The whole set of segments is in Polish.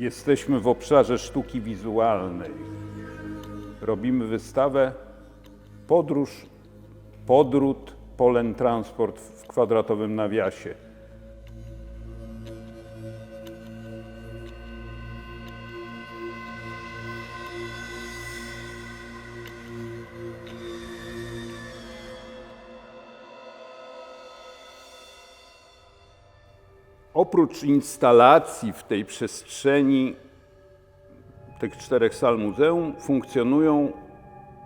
Jesteśmy w obszarze sztuki wizualnej. Robimy wystawę Podróż, Podród, Polen Transport w kwadratowym nawiasie. Oprócz instalacji w tej przestrzeni tych czterech sal muzeum funkcjonują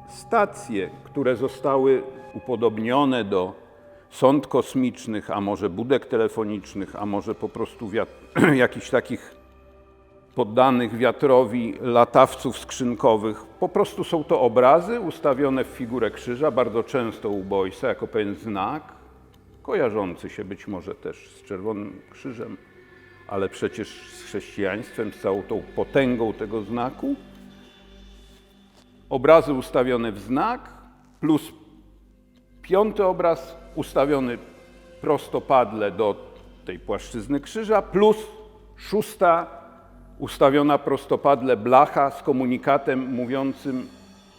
stacje, które zostały upodobnione do sond kosmicznych, a może budek telefonicznych, a może po prostu jakichś takich poddanych wiatrowi latawców skrzynkowych. Po prostu są to obrazy ustawione w figurę krzyża, bardzo często u Boysa, jako pewien znak, kojarzący się być może też z Czerwonym Krzyżem, ale przecież z chrześcijaństwem, z całą tą potęgą tego znaku. Obrazy ustawione w znak, plus piąty obraz ustawiony prostopadle do tej płaszczyzny krzyża, plus szósta ustawiona prostopadle blacha z komunikatem mówiącym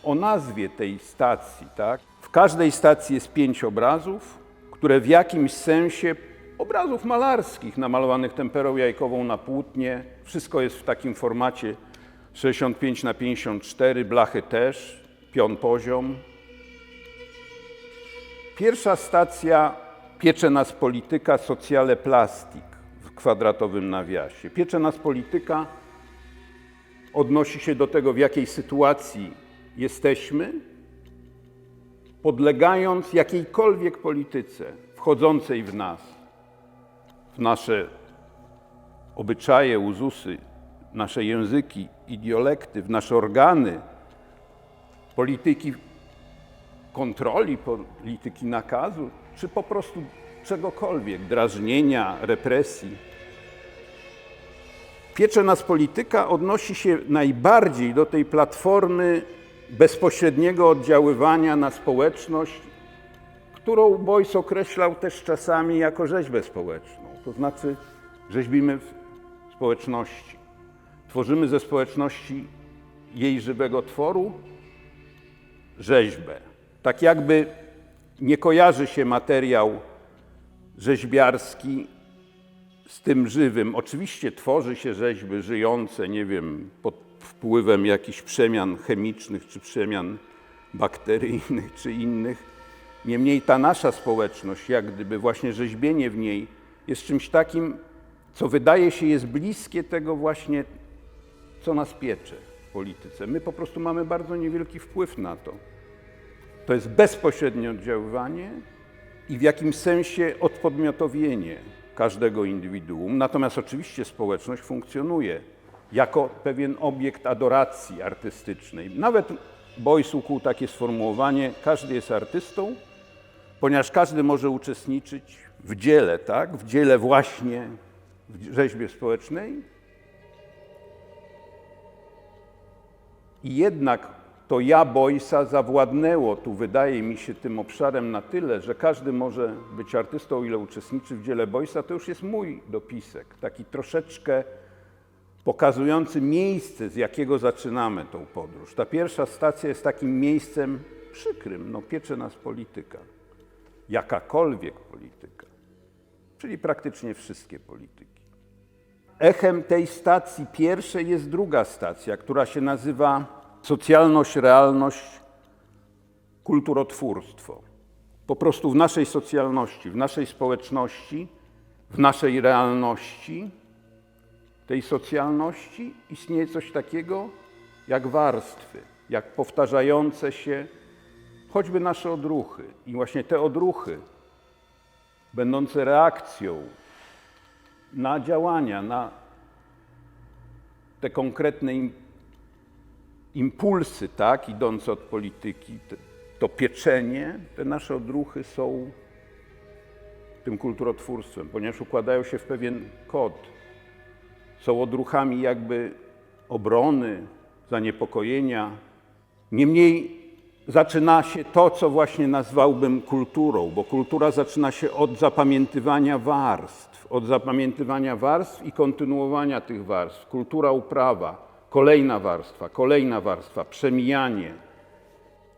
o nazwie tej stacji. Tak? W każdej stacji jest pięć obrazów, które w jakimś sensie obrazów malarskich namalowanych temperą jajkową na płótnie. Wszystko jest w takim formacie 65 na 54, blachy też, pion poziom. Pierwsza stacja piecze nas polityka socjale plastik w kwadratowym nawiasie. Piecze nas polityka odnosi się do tego, w jakiej sytuacji jesteśmy, podlegając jakiejkolwiek polityce wchodzącej w nas, w nasze obyczaje, uzusy, nasze języki, idiolekty, w nasze organy, polityki kontroli, polityki nakazu, czy po prostu czegokolwiek, drażnienia, represji. Piecze nas polityka odnosi się najbardziej do tej platformy bezpośredniego oddziaływania na społeczność, którą Beuys określał też czasami jako rzeźbę społeczną. To znaczy, rzeźbimy w społeczności. Tworzymy ze społeczności jej żywego tworu rzeźbę. Tak jakby nie kojarzy się materiał rzeźbiarski z tym żywym. Oczywiście tworzy się rzeźby żyjące, nie wiem, pod wpływem jakichś przemian chemicznych, czy przemian bakteryjnych, czy innych. Niemniej ta nasza społeczność, jak gdyby właśnie rzeźbienie w niej jest czymś takim, co wydaje się jest bliskie tego właśnie, co nas piecze w polityce. My po prostu mamy bardzo niewielki wpływ na to. To jest bezpośrednie oddziaływanie i w jakimś sensie odpodmiotowienie każdego indywiduum. Natomiast oczywiście społeczność funkcjonuje jako pewien obiekt adoracji artystycznej. Nawet Beuys ukuł takie sformułowanie: każdy jest artystą, ponieważ każdy może uczestniczyć w dziele, tak? W dziele właśnie w rzeźbie społecznej. I jednak to ja Boysa zawładnęło tu, wydaje mi się, tym obszarem na tyle, że każdy może być artystą, ile uczestniczy w dziele Boysa. To już jest mój dopisek, taki troszeczkę pokazujący miejsce, z jakiego zaczynamy tą podróż. Ta pierwsza stacja jest takim miejscem przykrym, no piecze nas polityka, jakakolwiek polityka, czyli praktycznie wszystkie polityki. Echem tej stacji pierwszej jest druga stacja, która się nazywa socjalność, realność, kulturotwórstwo. Po prostu w naszej socjalności, w naszej społeczności, w naszej realności, tej socjalności istnieje coś takiego jak warstwy, jak powtarzające się choćby nasze odruchy. I właśnie te odruchy, będące reakcją na działania, na te konkretne im, impulsy, tak, idące od polityki, to pieczenie, te nasze odruchy są tym kulturotwórstwem, ponieważ układają się w pewien kod. Są odruchami jakby obrony, zaniepokojenia. Niemniej zaczyna się to, co właśnie nazwałbym kulturą, bo kultura zaczyna się od zapamiętywania warstw, od zapamiętywania warstw i kontynuowania tych warstw. Kultura uprawa, kolejna warstwa, kolejna warstwa, przemijanie.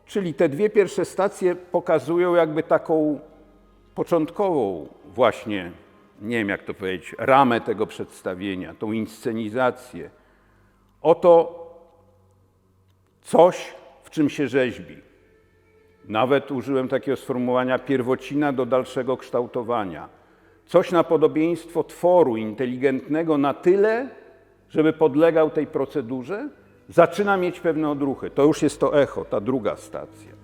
Czyli te dwie pierwsze stacje pokazują jakby taką początkową właśnie, nie wiem jak to powiedzieć, ramę tego przedstawienia, tą inscenizację. Oto coś, w czym się rzeźbi. Nawet użyłem takiego sformułowania pierwocina do dalszego kształtowania. Coś na podobieństwo tworu inteligentnego na tyle, żeby podlegał tej procedurze, zaczyna mieć pewne odruchy. To już jest to echo, ta druga stacja.